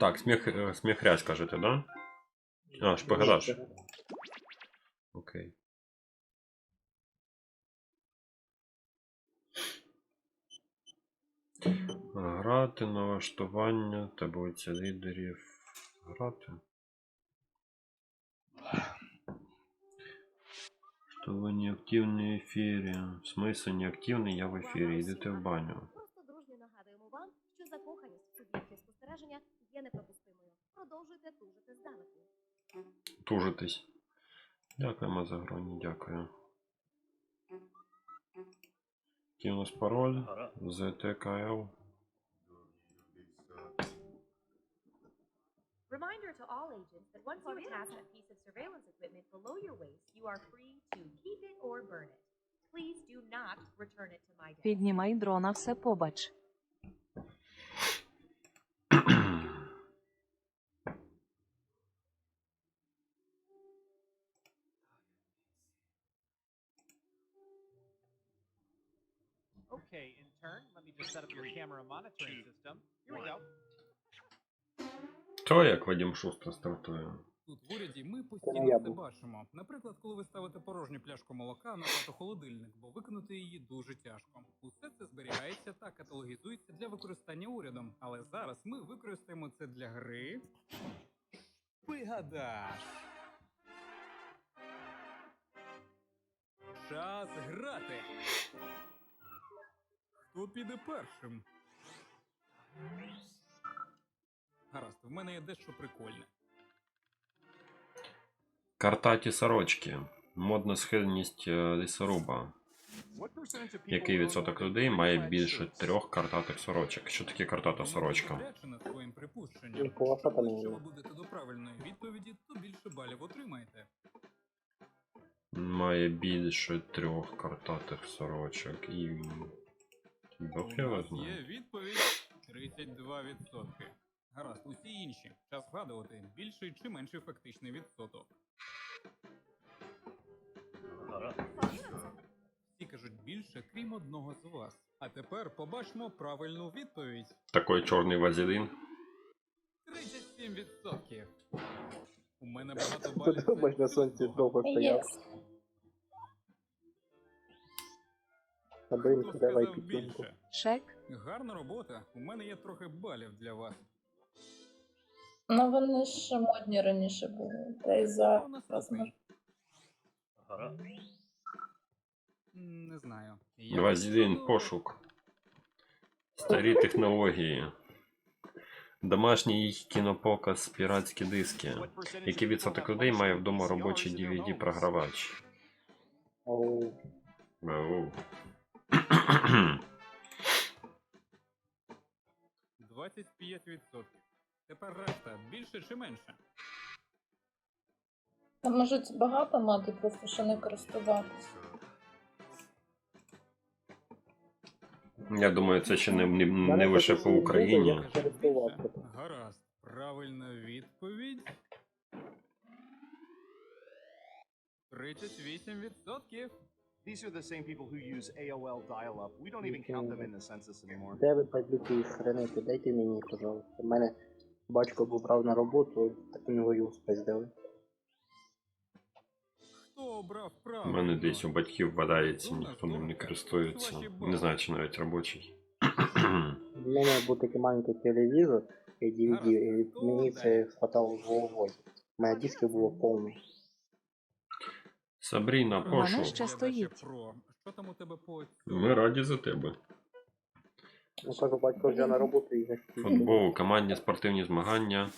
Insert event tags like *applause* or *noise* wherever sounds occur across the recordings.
Так, сміх, е, сміхрязь кажете, да? А, шпигадаш. Окей. Грати, налаштування, таблиця лідерів. Грати. Что вы не активны в эфире? В смысле не активный? Я в эфире. Идите в баню. Тужитись. Дякуємо за гроні, дякую. Який у нас пароль? ZTKL. Reminder to all agents that once you attach a piece of surveillance equipment below your waist, you are free to keep it or burn it. Please do not return it to my desk. Піднімай дрона все побач. Okay, in turn, let me just set up your camera monitoring system. Here we go. То як Вадим Шустер стартує. Тут в уряді ми постійно це бачимо. Наприклад, коли ви ставите порожню пляшку молока на автохолодильник, бо викинути її дуже тяжко. Усе це зберігається та каталогізується для використання урядом. Але зараз ми використаємо це для гри. Вигадаш. Час грати. Хто піде першим? Гаразд, в мене є дещо прикольне. Картаті сорочки. Модна схильність е, лісоруба. Який відсоток людей має більше трьох картатих сорочок? Що таке картата сорочка? Якщо ви будете до правильної відповіді, то більше балів отримаєте. Має більше трьох картатих сорочок. І. Бог У знає. є відповідь 32%. Гаразд, усі інші. Час вгадувати, більший чи менший фактичний відсоток. Всі кажуть більше, крім одного з вас. А тепер побачимо правильну відповідь. Такий чорний вазелін. 37%. У мене багато балів. Подумаєш, на сонці довго стояв. Хто давай сказав підтримку. більше? Чек. Гарна робота. У мене є трохи балів для вас. Ну, вони ж модні раніше були. Та й Хто? М, Не знаю. Я буду- пошук. Старі технології. Домашній кінопоказ, піратські диски. Який відсоток людей має вдома робочий DVD-програвач? Оу, Ау. 25%. Тепер решта більше чи менше? Та можуть багато мати, просто що не користуватися. Я думаю, це ще не, не, не лише по Україні. Гаразд. Правильна відповідь. 38%. These are the same people who use AOL dial-up. We don't even count them in the census anymore. Де ви падлюки їх храните? Дайте мені, пожалуйста. У мене батько був брав на роботу, так у нього його спиздили. У мене десь у батьків валяється, ніхто ним не користується. Не знаю, чи навіть робочий. У мене був такий маленький телевізор і DVD, і мені це хватало головою. У мене дисків було повно. Сабріна, У мене ще стоїть. Що там у тебе по Ми раді за тебе. Ну, кажу, батько вже на роботу і Футбол, командні спортивні змагання.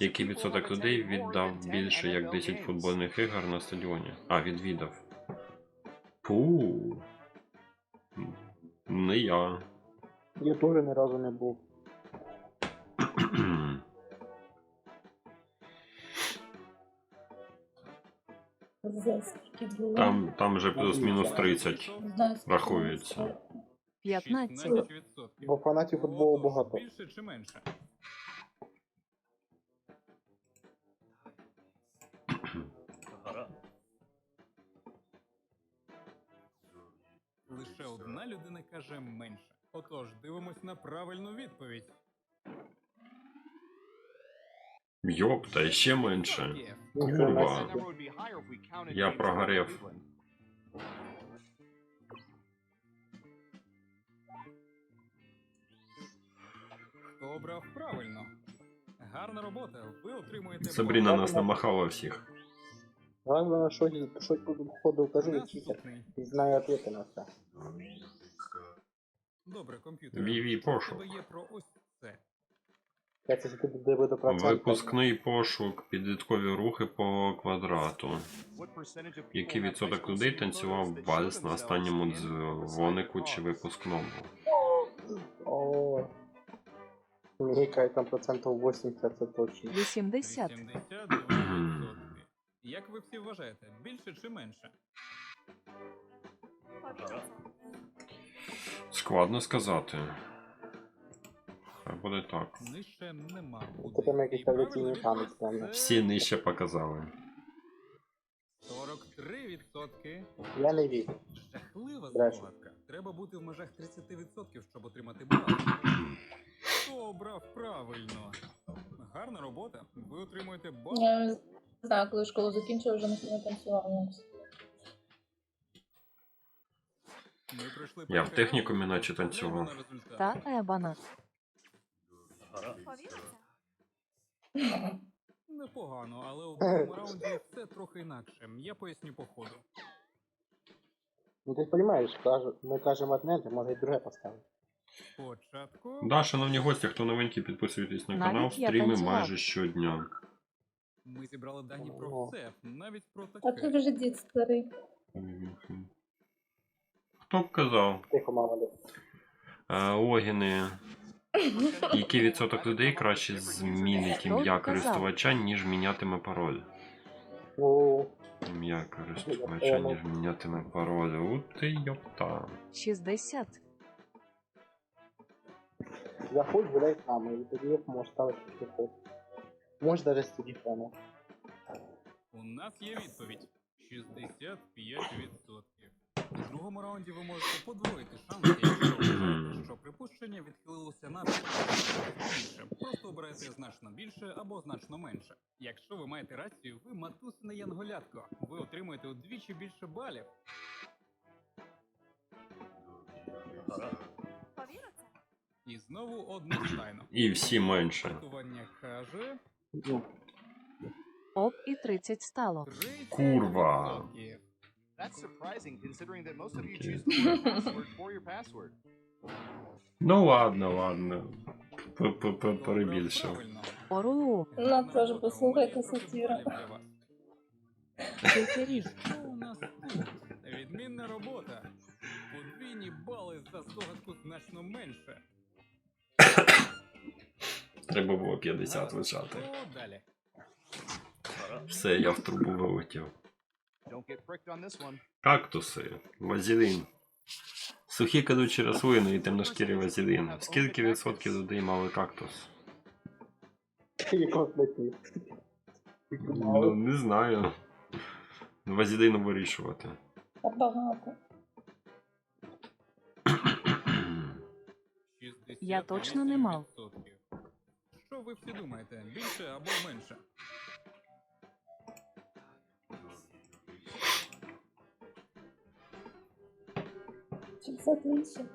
Який відсоток людей віддав більше як 10 футбольних ігор на стадіоні? А, відвідав. Пу. Не я. Я теж ні разу не був. *clears throat* *clears throat* Там, там вже плюс-мінус 30. Не знаю, скільки рахується. 15. Бо фанатів футболу багато. Більше чи менше? Лише одна людина каже менше. Отож, дивимось на правильну відповідь. Higher if we counted Я. Хто обрав правильно? Гарна робота. Ви отримуєте Сабріна нас намахала всіх. Ладно, щось, щось по ходу кажу. І знаю ответи на це. Добре, комп'ютер. Віві тебе є про ось? Я це тобі диви до процента. Випускний пошук, підліткові рухи по квадрату. Який відсоток людей танцював вальс на останньому дзвонику чи випускному? О. Мені каже, там процентів 80 це точно. 80. Як ви всі вважаєте, більше чи менше? Складно сказати. Хай буде так. Нижче нема. Це там якийсь І правильна танець, певно. Всі нижче показали. 43%. Я не вірю. Жахлива Брешу. здогадка. Треба бути в межах 30%, щоб отримати бал. Хто обрав правильно? Гарна робота. Ви отримуєте бал. Я не знаю, коли школу закінчила, вже не танцював. ну. Ми пройшли Я в перший технікумі наче танцював. Поглянемо на результати. Та *laughs* Непогано, але у другому раунді все трохи інакше. Я поясню по ходу. Ну ти розумієш, кажу, ми кажемо одне, ти може і друге поставити. Спочатку Да, шановні гості, хто новенький, підписуйтесь на Навіть канал, я стріми танцював. майже щодня. ми зібрали дані О. про все, навіть про А ти таке. вже дід старий. Хто б казав? Тихо, мало. Е, Логіни. Який відсоток людей краще змінить ім'я користувача, ніж мінятиме пароль? Ім'я користувача, ніж мінятиме пароль. У ти йопта. 60. заходь, гуляй нами, і тоді можеш ставити телефон. Можеш навіть з телефону. У нас є відповідь: 65%. У другому раунді ви можете подвоїти шанси, якщо вважаєте, *clears throat* що припущення відхилилося на більше. Просто обирайте значно більше або значно менше. Якщо ви маєте рацію, ви матусине янголятко. Ви отримуєте удвічі більше балів. І знову одностайно. І всі менше. Готування каже Оп і 30 стало. 30%. That's surprising considering that most of you choose the word *laughs* password for your password. Ну ладно, ладно. П- п- п- Перебільшив. Ну, теж послухайте сатіра. Що у нас тут? Відмінна робота. Подвійні бали за здогадку значно менше. Треба було 50 лишати. Що далі? Все, я в трубу вилетів. Don't get pricked on this one. Кактуси. Вазелін. Сухі кадучі рослини і темношкірі вазелін. Скільки відсотків людей мали кактус? Ну, не знаю. Вазеліну вирішувати. Та багато. Я точно не мав. Що ви всі думаєте? Більше або менше? Шістдесят вісім.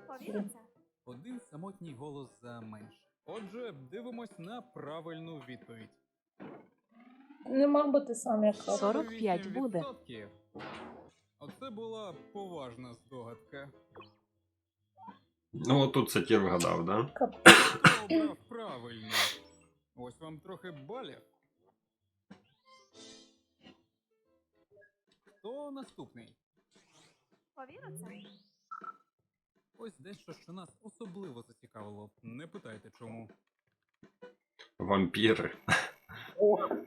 Один самотній голос за менше. Отже, дивимось на правильну відповідь. Не мав би ти сам як 45 буде. 48%. Оце була поважна здогадка. Ну, отут сатір вгадав, да? Хто обрав правильно? Ось вам трохи балів. Хто наступний? Ось дещо, що нас особливо зацікавило. Не питайте чому. Вампіри.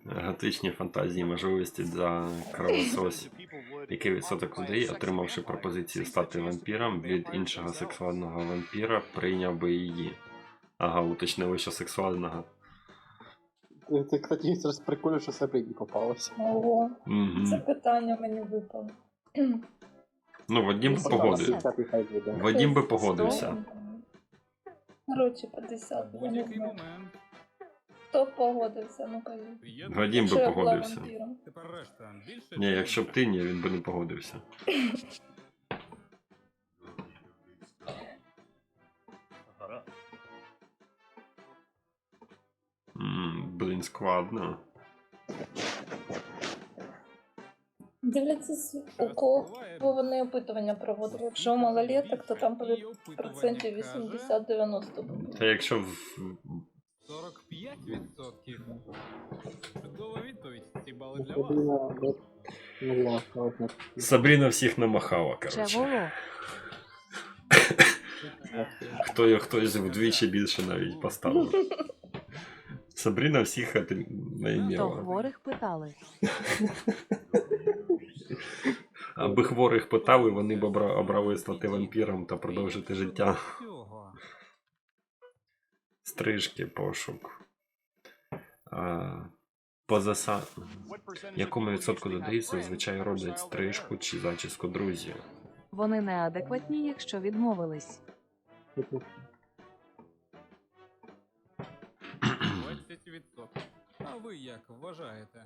Готичні фантазії, можливості для кровососів. Який відсоток людей, отримавши пропозицію стати вампіром від іншого сексуального вампіра, прийняв би її? Ага, уточнили, що сексуального. Це, кстати, є раз прикольно, що Сабріні попалося. Ого, це питання мені випало. Ну, Вадім Вісімдесят. погодив. 50. Вадім би погодився. Коротше, 50, я не Будь-який знаю. момент. Хто погодився? Ну кажи. Я Вадим би я була погодився. вампіром? Тепер решта. Більше Ні, якщо б ти ні, він би не погодився. М, Блін, складно. Дивляться, у кого вони опитування проводили. Якщо у малолеток, то там буде процентів 80-90 буде. Та якщо в 45%. Чудова відповідь. Ці бали для вас. Сабріна. Сабріна всіх намахала, коротше. *laughs* Хто його хтось вдвічі більше навіть поставив. *laughs* Сабріна всіх То наіміла. хворих питали. *laughs* Аби хворих питали, вони б обра- обрали стати вампіром та продовжити життя. Стрижки, пошук. А, позаса... Якому відсотку людей зазвичай роблять стрижку чи зачіску друзі? Вони неадекватні, якщо відмовились. А ви як вважаєте?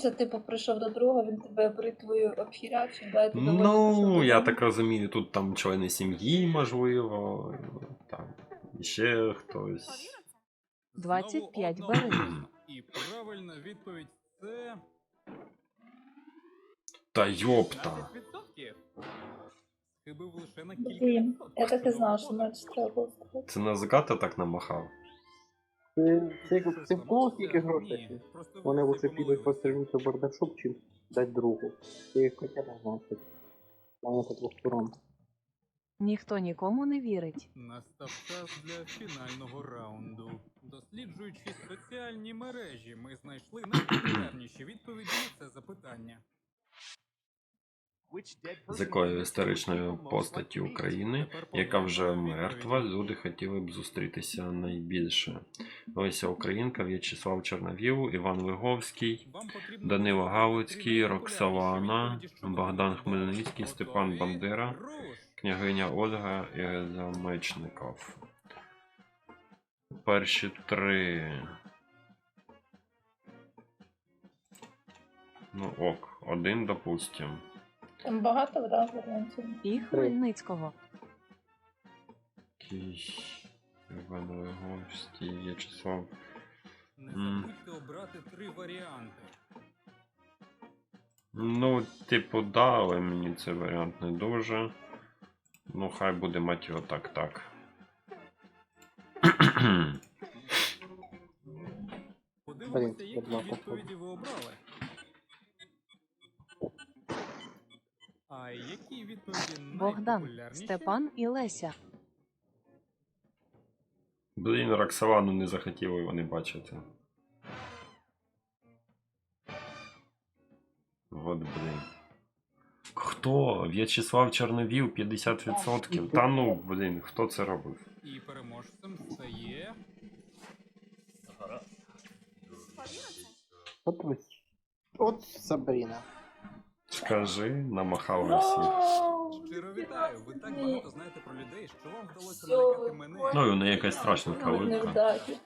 Це типу прийшов до друга, він тебе бритвою обхірячив, да, і ти Ну, я так розумію, тут там члени сім'ї, можливо, там ще хтось. 25 Знову бери. одного. І правильна відповідь це Та йопта. 15%. Схибив лише на кілька Блін, я так і знала, що менше треба було сказати. Це на заката так намахав. Це, в кого скільки грошей? Просто Вони лучше підуть пострілються в бардашоп, чим дати другу. Ти їх хоча б знати. Вони по двох сторон. Ніхто нікому не вірить. Настав час для фінального раунду. Досліджуючи соціальні мережі, ми знайшли найпопулярніші відповіді на це запитання. З якою історичною постаттю? України, яка вже мертва, люди хотіли б зустрітися найбільше. Леся Українка, В'ячеслав Чорновіл, Іван Виговський, Данило Галицький, Роксолана, Богдан. Хмельницький, Степан Бандера, княгиня Ольга і Замечников. Перші три. Ну ок, один допустим. Там багато да, варіантів. І Хмельницького. Який Іван Виговський, В'ячеслав. Не М. забудьте обрати три варіанти. Ну, типу, да, але мені цей варіант не дуже. Ну, хай буде мать його так так. Подивимося, Блін, які відповіді ви обрали. Які відповіді Богдан. Степан і Леся. Блін, Роксолану не захотіли вони бачити. Вот блін. Хто? В'ячеслав Чорновіл 50%. Та ну, блін, хто це робив? І переможцем стає От. От Сабріна. Скажи, намахала всіх. Щиро вітаю! Ви так багато знаєте про людей, що вам вдалося налякати мене. Ну, і у неї якась страшна Ви калитка. невдахи.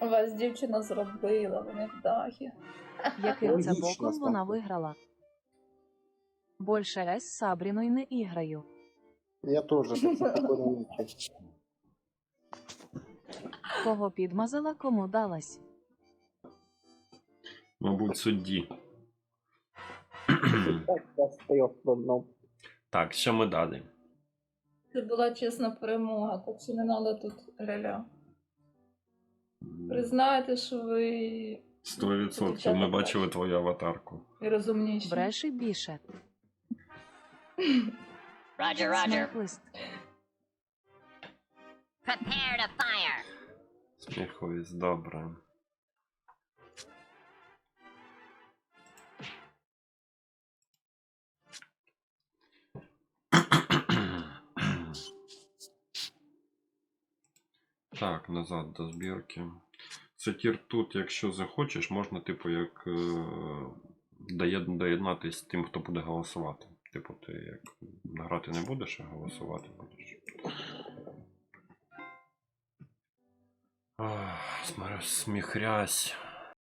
Вас дівчина зробила, ви невдахи. Яким це Логічно боком вона виграла? Больше раз з Сабріною не іграю. Я теж так не. Кого підмазала, кому далась. Мабуть, судді. Так, що ми далі? Це була чесна перемога, так що не треба тут ля-ля. Признайте, що ви 100%. Ми бачили твою аватарку. розумніші. Бреши більше. Roger, roger. Prepare to fire. Сміхуюсь, добре. Так, назад до збірки. Сатір тут, якщо захочеш, можна, типу, як доєднатися з тим, хто буде голосувати. Типу, ти як грати не будеш, а голосувати будеш. Сміхрясь.